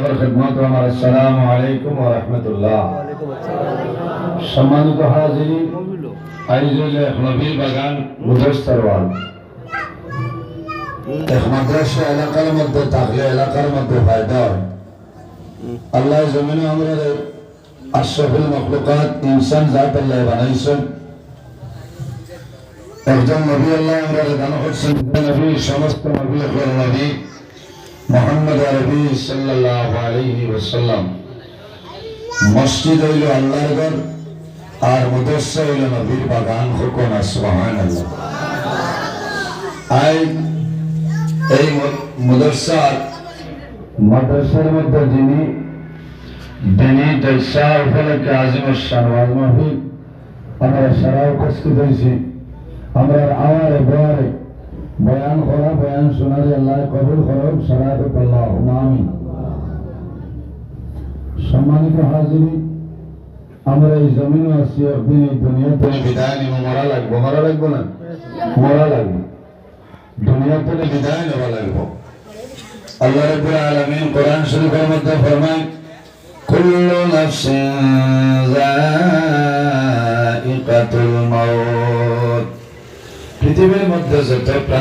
খেদমত আমার আসসালামু আলাইকুম ওয়া রাহমাতুল্লাহ সম্মানিত হাজিরিন আইজুল নবীর বাগান মুদস্তরওয়াল এক মাদ্রাসা এলাকার মধ্যে থাকলে এলাকার মধ্যে ফায়দা হয়। আল্লাহ জমিনে আমরা আশরাফুল মখলুকাত ইনসান জাত আল্লাহ বানাইছেন। একজন নবী আল্লাহ আমরা দান করছেন, নবী, সমস্ত নবী হল নবী মোহাম্মদ আরবি সাল্লাল্লাহু আলাইহি ওয়াসাল্লাম। মসজিদ হইল আল্লাহর ঘর, আর মুদরসা হইল নবীর বাগান। হুকুম, সুবহানাল্লাহ। আই, এই মুদরসার মাদ্রাসার মধ্যে যিনি দিনী জলসা উপলক্ষে আজিম শানওয়াজ মাহফিল আমরা সারা উপস্থিত হয়েছি। আমরা আওয়ারে বয়ারে বয়ান করা, বয়ান শোনারে আল্লাহ কবুল করব সারাত আল্লাহ আমিন। সম্মানিত হাজিরি আমরা এই জমিনে আছি একদিন এই দুনিয়াতে বিদায় নিব মরা লাগবো। মরা লাগবো না? মরা লাগবে। দুনিয়া থেকে বিদায় নেওয়া লাগবো। আল্লাহ রাব্বুল আলামিন কোরআন শরীফের মধ্যে ফরমায়, কুল্লু নাফসিন যায়িকাতুল মাউত। পৃথিবীর মধ্যে যত প্রাণী